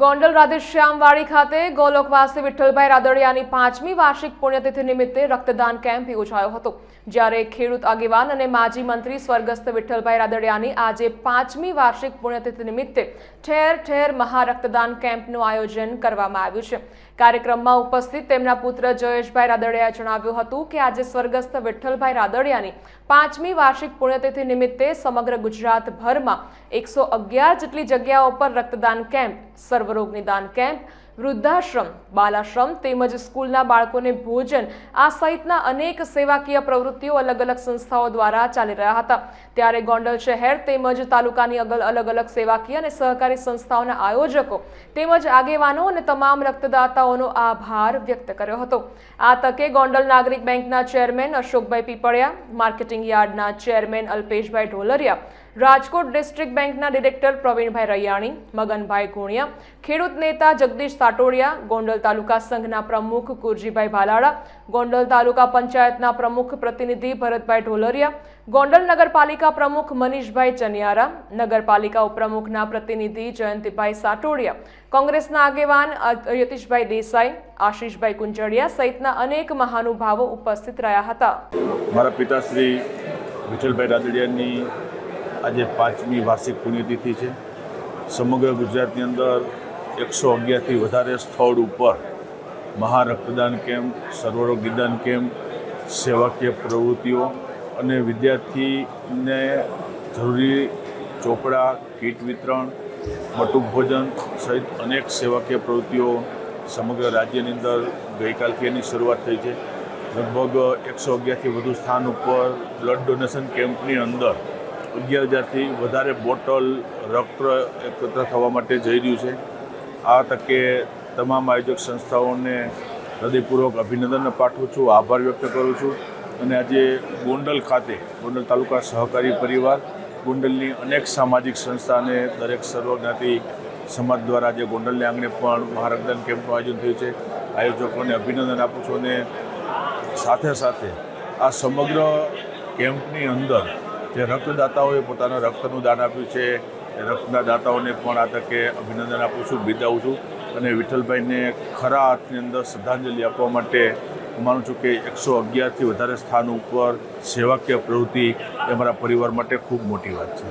ગોંડલ રાધેશ્યામવાડી ખાતે ગોલોકવાસી વિઠ્ઠલભાઈ રાદડિયાની પાંચમી વાર્ષિક પુણ્યતિથિ નિમિત્તે રક્તદાન કેમ્પ યોજાયો હતો, જ્યારે ખેડૂત આગેવાન અને માજી મંત્રી સ્વર્ગસ્થ વિઠ્ઠલભાઈ રાદડિયાની આજે પાંચમી વાર્ષિક પુણ્યતિથિ નિમિત્તે ઠેર ઠેર મહારક્તદાન કેમ્પનું આયોજન કરવામાં આવ્યું છે. કાર્યક્રમમાં ઉપસ્થિત તેમના પુત્ર જયેશભાઈ રાદડિયાએ જણાવ્યું હતું કે આજે સ્વર્ગસ્થ વિઠ્ઠલભાઈ રાદડિયાની પાંચમી વાર્ષિક પુણ્યતિથિ નિમિત્તે સમગ્ર ગુજરાતભરમાં એકસો અગિયાર જેટલી જગ્યાઓ પર રક્તદાન કેમ્પ સર્વરોગ નિદાન કેમ્પ વૃદ્ધાશ્રમ, બાલાશ્રમ તેમજ સ્કૂલના બાળકોને ભોજન, આ સહિતના અનેક સેવાકીય પ્રવૃત્તિઓ અલગ અલગ સંસ્થાઓ દ્વારા ચાલી રહ્યા હતા. ત્યારે ગોંડલ શહેર તેમજ તાલુકાની અલગ અલગ સેવાકીય અને સહકારી સંસ્થાઓના આયોજકો તેમજ આગેવાનો અને તમામ રક્તદાતાઓનો આભાર વ્યક્ત કર્યો હતો. આ તકે ગોંડલ નાગરિક બેંકના ચેરમેન અશોકભાઈ પીપળિયા, માર્કેટિંગ યાર્ડના ચેરમેન અલ્પેશભાઈ ઢોલરિયા, રાજકોટ ડિસ્ટ્રિક્ટ બેંકના ડિરેક્ટર પ્રવીણભાઈ રૈયાણી, મગનભાઈ ગુણિયા ખેડૂત નેતા જગદીશ સાટોડિયા, ગોંડલ તાલુકા સંઘના પ્રમુખ કુરજીભાઈ ભાલાળા ગોંડલ તાલુકા પંચાયતના પ્રમુખ પ્રતિનિધિ ભરતભાઈ ઢોલરિયા, ગોંડલ નગરપાલિકા પ્રમુખ મનીષભાઈ ચનિયારા, નગરપાલિકા ઉપપ્રમુખના પ્રતિનિધિ જયંતિભાઈ સાટોડિયા, કોંગ્રેસના આગેવાન યતીશભાઈ દેસાઈ, આશીષભાઈ કુંજડિયા સહિતના અનેક મહાનુભાવો ઉપસ્થિત રહ્યા હતા. મારા પિતાશ્રી વિઠ્ઠલભાઈ રાદડિયાની આજે પાંચમી વાર્ષિક પુણ્યતિથિ છે. સમગ્ર ગુજરાતની અંદર એકસો અગિયારથી વધારે સ્થળ ઉપર મહા રક્તદાન કેમ્પ, સર્વરોગીદાન કેમ્પ, સેવાકીય પ્રવૃત્તિઓ અને વિદ્યાર્થીને જરૂરી ચોપડા, કીટ વિતરણ બટુક ભોજન સહિત અનેક સેવાકીય પ્રવૃત્તિઓ સમગ્ર રાજ્યની અંદર ગઈકાલથી એની શરૂઆત થઈ છે. લગભગ એકસો અગિયારથી વધુ સ્થાન ઉપર બ્લડ ડોનેશન કેમ્પની અંદર અગિયાર હજારથી વધારે બોટલ રક્ત એકત્ર થવા માટે જઈ રહ્યું છે. આ તકે તમામ આયોજક સંસ્થાઓને હૃદયપૂર્વક અભિનંદન પાઠવું છું, આભાર વ્યક્ત કરું છું અને આજે ગોંડલ ખાતે, ગોંડલ તાલુકા સહકારી પરિવાર, ગોંડલની અનેક સામાજિક સંસ્થા અને દરેક સર્વજ્ઞાતિ સમાજ દ્વારા આજે ગોંડલને આંગણે પણ મહારગદાન કેમ્પનું આયોજન થયું છે. આયોજકોને અભિનંદન આપું છું અને સાથે સાથે આ સમગ્ર કેમ્પની અંદર જે રક્તદાતાઓએ પોતાના રક્તનું દાન આપ્યું છે રક્તના દાતાઓને પણ આ તકે અભિનંદન આપું છું બિદાવું છું અને વિઠ્ઠલભાઈને ખરા અર્થની અંદર શ્રદ્ધાંજલિ આપવા માટે હું માનું છું કે એકસો અગિયારથી વધારે સ્થાન ઉપર સેવાકીય પ્રવૃત્તિ એ મારા પરિવાર માટે ખૂબ મોટી વાત છે.